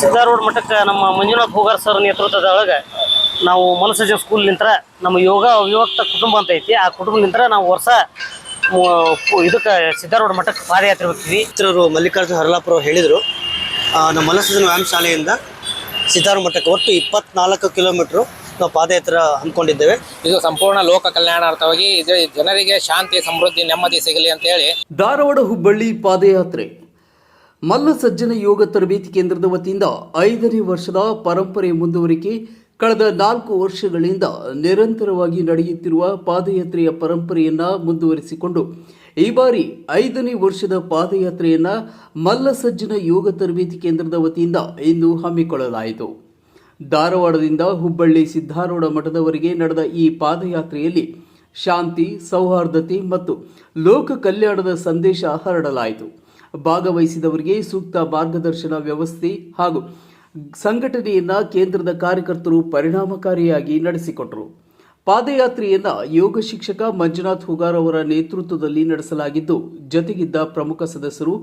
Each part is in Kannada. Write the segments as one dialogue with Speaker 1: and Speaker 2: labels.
Speaker 1: ಸಿದ್ಧಾರೂಢ ಮಠಕ್ಕೆ ನಮ್ಮ ಮಂಜುನಾಥ್ ಹೋಗಾರ್ ಸರ್ ನೇತೃತ್ವದೊಳಗೆ ನಾವು ಮನಸ್ಸಜ ಸ್ಕೂಲ್ ನಿಂತ್ರ ನಮ್ಮ ಯೋಗ ವಿವಕ್ತ ಕುಟುಂಬ ಅಂತ ಐತಿ. ಆ ಕುಟುಂಬದಿಂದ ನಾವು ವರ್ಷ ಇದಕ್ಕೆ ಸಿದ್ಧಾರೂಢ ಮಠಕ್ಕೆ ಪಾದಯಾತ್ರೆ ಹೋಗ್ತೀವಿ.
Speaker 2: ಮಿತ್ರರು ಮಲ್ಲಿಕಾರ್ಜುನ ಹರಲಾಪುರ ಅವ್ರು ಹೇಳಿದರು ನಮ್ಮ ಮನಸ್ಸಜನ ವ್ಯಾಯಾಮ ಶಾಲೆಯಿಂದ ಸಿದ್ಧಾರೂಢ ಮಠಕ್ಕೆ ಒಟ್ಟು ಇಪ್ಪತ್ನಾಲ್ಕು ಕಿಲೋಮೀಟ್ರು ನಾವು ಪಾದಯಾತ್ರೆ ಹಮ್ಮಿಕೊಂಡಿದ್ದೇವೆ.
Speaker 3: ಇದು ಸಂಪೂರ್ಣ ಲೋಕ ಕಲ್ಯಾಣಾರ್ಥವಾಗಿ ಇದು ಜನರಿಗೆ ಶಾಂತಿ ಸಮೃದ್ಧಿ ನೆಮ್ಮದಿ ಸಿಗಲಿ ಅಂತ ಹೇಳಿ.
Speaker 4: ಧಾರವಾಡ ಹುಬ್ಬಳ್ಳಿ ಪಾದಯಾತ್ರೆ. ಮಲ್ಲ ಸಜ್ಜನ ಯೋಗ ತರಬೇತಿ ಕೇಂದ್ರದ ವತಿಯಿಂದ ಐದನೇ ವರ್ಷದ ಪರಂಪರೆ ಮುಂದುವರಿಕೆ ಕಳೆದ ನಾಲ್ಕು ವರ್ಷಗಳಿಂದ ನಿರಂತರವಾಗಿ ನಡೆಯುತ್ತಿರುವ ಪಾದಯಾತ್ರೆಯ ಪರಂಪರೆಯನ್ನ ಮುಂದುವರಿಸಿಕೊಂಡು, ಈ ಬಾರಿ ಐದನೇ ವರ್ಷದ ಪಾದಯಾತ್ರೆಯನ್ನ ಮಲ್ಲಸಜ್ಜನ ಯೋಗ ತರಬೇತಿ ಕೇಂದ್ರದ ವತಿಯಿಂದ ಇಂದು ಹಮ್ಮಿಕೊಳ್ಳಲಾಯಿತು. ಧಾರವಾಡದಿಂದ ಹುಬ್ಬಳ್ಳಿ ಸಿದ್ಧಾರೂಢ ಮಠದವರೆಗೆ ನಡೆದ ಈ ಪಾದಯಾತ್ರೆಯಲ್ಲಿ ಶಾಂತಿ, ಸೌಹಾರ್ದತೆ ಮತ್ತು ಲೋಕ ಕಲ್ಯಾಣದ ಸಂದೇಶ ಹರಡಲಾಯಿತು. ಭಾಗವಹಿಸಿದವರಿಗೆ ಸೂಕ್ತ ಮಾರ್ಗದರ್ಶನ ವ್ಯವಸ್ಥೆ ಹಾಗೂ ಸಂಘಟನೆಯನ್ನ ಕೇಂದ್ರದ ಕಾರ್ಯಕರ್ತರು ಪರಿಣಾಮಕಾರಿಯಾಗಿ ನಡೆಸಿಕೊಟ್ಟರು ಪಾದಯಾತ್ರೆಯನ್ನ ಯೋಗ ಶಿಕ್ಷಕ ಮಂಜುನಾಥ್ ಹುಗಾರ್ ಅವರ ನೇತೃತ್ವದಲ್ಲಿ ನಡೆಸಲಾಗಿದ್ದು, ಜತೆಗಿದ್ದ ಪ್ರಮುಖ ಸದಸ್ಯರು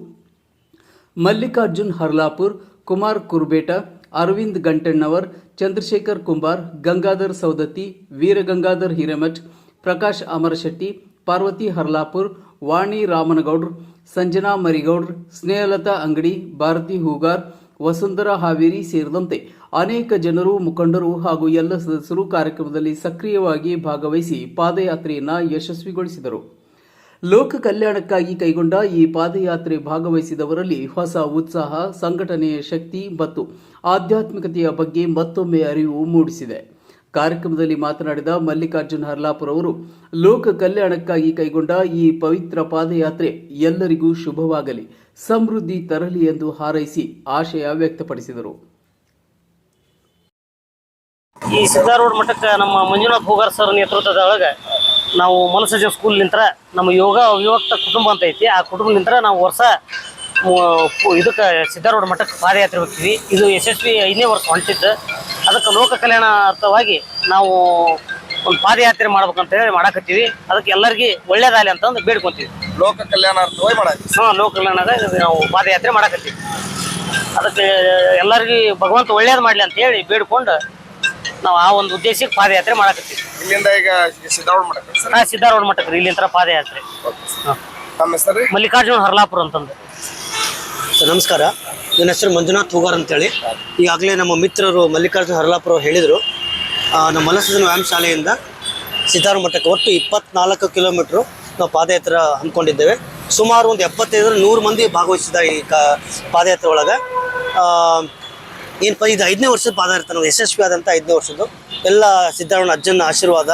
Speaker 4: ಮಲ್ಲಿಕಾರ್ಜುನ್ ಹರ್ಲಾಪುರ್, ಕುಮಾರ್ ಕುರ್ಬೇಟ, ಅರವಿಂದ್ ಗಂಟಣ್ಣವರ್, ಚಂದ್ರಶೇಖರ್ ಕುಂಬಾರ್, ಗಂಗಾಧರ್ ಸೌದತ್ತಿ ವೀರಗಂಗಾಧರ್ ಹಿರೇಮಠ್, ಪ್ರಕಾಶ್ ಅಮರಶೆಟ್ಟಿ, ಪಾರ್ವತಿ ಹರ್ಲಾಪುರ್, ವಾಣಿ ರಾಮನಗೌಡ್ರು ಸಂಜನಾ ಮರಿಗೌಡ್ರ್, ಸ್ನೇಹಲತಾ ಅಂಗಡಿ, ಭಾರತಿ ಹೂಗಾರ್, ವಸುಂಧರಾ ಹಾವೇರಿ ಸೇರಿದಂತೆ ಅನೇಕ ಜನರು, ಮುಖಂಡರು ಹಾಗೂ ಎಲ್ಲ ಸದಸ್ಯರು ಕಾರ್ಯಕ್ರಮದಲ್ಲಿ ಸಕ್ರಿಯವಾಗಿ ಭಾಗವಹಿಸಿ ಪಾದಯಾತ್ರೆಯನ್ನು ಯಶಸ್ವಿಗೊಳಿಸಿದರು. ಲೋಕ ಕಲ್ಯಾಣಕ್ಕಾಗಿ ಕೈಗೊಂಡ ಈ ಪಾದಯಾತ್ರೆ ಭಾಗವಹಿಸಿದವರಲ್ಲಿ ಹೊಸ ಉತ್ಸಾಹ, ಸಂಘಟನೆಯ ಶಕ್ತಿ ಮತ್ತು ಆಧ್ಯಾತ್ಮಿಕತೆಯ ಬಗ್ಗೆ ಮತ್ತೊಮ್ಮೆ ಅರಿವು ಮೂಡಿಸಿದೆ. ಕಾರ್ಯಕ್ರಮದಲ್ಲಿ ಮಾತನಾಡಿದ ಮಲ್ಲಿಕಾರ್ಜುನ್ ಹರ್ಲಾಪುರ್ ಅವರು, ಲೋಕ ಕಲ್ಯಾಣಕ್ಕಾಗಿ ಕೈಗೊಂಡ ಈ ಪವಿತ್ರ ಪಾದಯಾತ್ರೆ ಎಲ್ಲರಿಗೂ ಶುಭವಾಗಲಿ, ಸಮೃದ್ಧಿ ತರಲಿ ಎಂದು ಹಾರೈಸಿ ಆಶಯ ವ್ಯಕ್ತಪಡಿಸಿದರು.
Speaker 1: ಈ ಸಿದ್ಧಾರೂಢ ಮಠಕ್ಕೆ ನಮ್ಮ ಮಂಜುನಾಥ್ ಹೋಗಾರ್ ಸರ್ ನೇತೃತ್ವದೊಳಗೆ ನಾವು ಮನಸಜ ಸ್ಕೂಲ್ ನಿಂತ್ರ ನಮ್ಮ ಯೋಗ ಅವಿಭಕ್ತ ಕುಟುಂಬ ಅಂತ ಐತಿ. ಆ ಕುಟುಂಬದಿಂದ ನಾವು ವರ್ಷ ಇದಕ್ಕೆ ಸಿದ್ಧಾರೂಢ ಮಠಕ್ಕೆ ಪಾದಯಾತ್ರೆ ಹೋಗ್ತೀವಿ. ಇದು ಯಶಸ್ವಿ ಐದನೇ ವರ್ಷ ಹೊಂಟಿದ್ದು. ಅದಕ್ಕೆ ಲೋಕ ಕಲ್ಯಾಣ ಅರ್ಥವಾಗಿ ನಾವು ಒಂದು ಪಾದಯಾತ್ರೆ ಮಾಡ್ಬೇಕಂತ ಹೇಳಿ ಮಾಡಾಕತ್ತೀವಿ. ಅದಕ್ಕೆ ಎಲ್ಲರಿಗೂ ಒಳ್ಳೇದಾಗಲಿ ಅಂತಂದು ಬೇಡ್ಕೊಂತೀವಿ.
Speaker 5: ಲೋಕ ಕಲ್ಯಾಣ ಅರ್ಥವಾಗಿ ಮಾಡಿ
Speaker 1: ಹಾಂ ಲೋಕ ಕಲ್ಯಾಣದಾಗ ಇದು ನಾವು ಪಾದಯಾತ್ರೆ ಮಾಡಾಕತ್ತೀವಿ. ಅದಕ್ಕೆ ಎಲ್ಲರಿಗೂ ಭಗವಂತ ಒಳ್ಳೇದು ಮಾಡಲಿ ಅಂತ ಹೇಳಿ ಬೇಡ್ಕೊಂಡು ನಾವು ಆ ಒಂದು ಉದ್ದೇಶಕ್ಕೆ ಪಾದಯಾತ್ರೆ ಮಾಡಾಕತ್ತೀವಿ.
Speaker 5: ಇಲ್ಲಿಂದ ಈಗ ಸಿದ್ದಾವಣ ಮಠಕ್ಕೆ ಹಾಂ
Speaker 1: ನಾ ಸಿದ್ಧಾರೂಢ ಮಠಕ್ಕೆ ರೀ ಇಲ್ಲಿಂದ ಪಾದಯಾತ್ರೆ.
Speaker 5: ತಮ್ಮ ಹೆಸರು
Speaker 1: ಮಲ್ಲಿಕಾರ್ಜುನ ಹರ್ಲಾಪುರ ಅಂತಂದು.
Speaker 2: ಸರ್ ನಮಸ್ಕಾರ. ನನ್ನ ಹೆಸರು ಮಂಜುನಾಥ್ ಹೂಗಾರ್ ಅಂತೇಳಿ. ಈಗಾಗಲೇ ನಮ್ಮ ಮಿತ್ರರು ಮಲ್ಲಿಕಾರ್ಜುನ ಹರಲಾಪುರ ಅವರು ಹೇಳಿದರು. ನಮ್ಮ ಮನಸ್ಸಿನ ವ್ಯಾಯಾಮ ಶಾಲೆಯಿಂದ ಸಿದ್ದಾರು ಮಠಕ್ಕೆ ಒಟ್ಟು ಇಪ್ಪತ್ನಾಲ್ಕು ಕಿಲೋಮೀಟ್ರು ನಾವು ಪಾದಯಾತ್ರೆ ಹಮ್ಮಿಕೊಂಡಿದ್ದೇವೆ. ಸುಮಾರು ಒಂದು ಎಪ್ಪತ್ತೈದರ ನೂರು ಮಂದಿ ಭಾಗವಹಿಸಿದ ಈ ಕ ಪಾದಯಾತ್ರೆ ಒಳಗೆ. ಏನು ಇದು ಐದನೇ ವರ್ಷದ ಪಾದಯಾತ್ರೆ ನಾವು ಯಶಸ್ವಿ ಆದಂಥ ಐದನೇ ವರ್ಷದ್ದು. ಎಲ್ಲ ಸಿದ್ದಾರೂಢ ಅಜ್ಜನ ಆಶೀರ್ವಾದ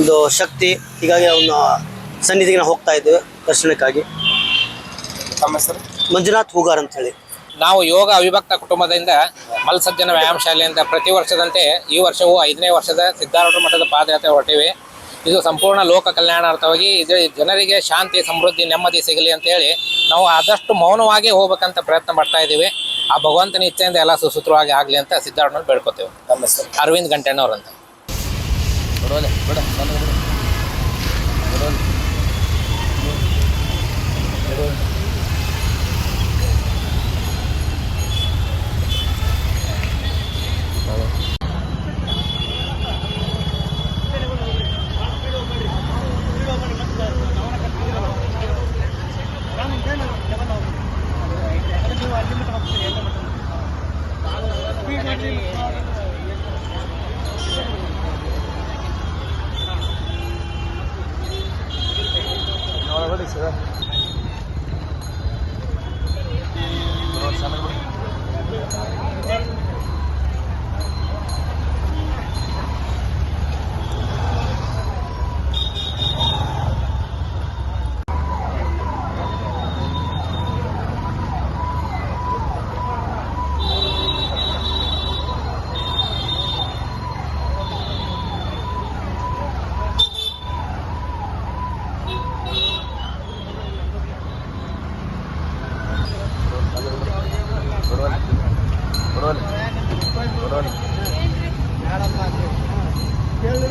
Speaker 2: ಒಂದು ಶಕ್ತಿ ಹೀಗಾಗಿ ಅವನ ಸನ್ನಿಧಿಗೆ ನಾವು ಹೋಗ್ತಾ ಇದ್ದೇವೆ ದರ್ಶನಕ್ಕಾಗಿ.
Speaker 5: ತಮ್ಮ ಹೆಸರು?
Speaker 2: ಮಂಜುನಾಥ್ ಹೂಗಾರ್ ಅಂತ ಹೇಳಿ
Speaker 3: ನಾವು ಯೋಗ ಅವಿಭಕ್ತ ಕುಟುಂಬದಿಂದ ಮಲ್ಸಜ್ಜನ ವ್ಯಾಯಾಮ ಶಾಲೆಯಿಂದ ಪ್ರತಿ ವರ್ಷದಂತೆ ಈ ವರ್ಷವೂ ಐದನೇ ವರ್ಷದ ಸಿದ್ಧಾರೂಢ ಮಠದ ಪಾದಯಾತ್ರೆ ಹೊರಟಿವೆ. ಇದು ಸಂಪೂರ್ಣ ಲೋಕ ಕಲ್ಯಾಣಾರ್ಥವಾಗಿ ಇದು ಜನರಿಗೆ ಶಾಂತಿ, ಸಮೃದ್ಧಿ, ನೆಮ್ಮದಿ ಸಿಗಲಿ ಅಂತೇಳಿ ನಾವು ಆದಷ್ಟು ಮೌನವಾಗಿ ಹೋಗ್ಬೇಕಂತ ಪ್ರಯತ್ನ ಮಾಡ್ತಾ ಇದ್ದೀವಿ. ಆ ಭಗವಂತನ ಇಚ್ಛೆಯಿಂದ ಎಲ್ಲ ಸುಸೂತ್ರವಾಗಿ ಆಗಲಿ ಅಂತ ಸಿದ್ಧಾರ್ಥ ಬೇಡ್ಕೋತೇವೆ.
Speaker 5: ತಮ್ಮ ಹೆಸರು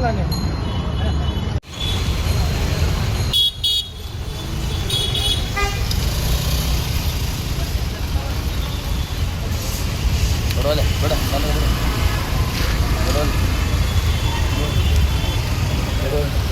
Speaker 3: lên nè
Speaker 6: Rồi, rồi, rồi, rồi. Rồi. Rồi.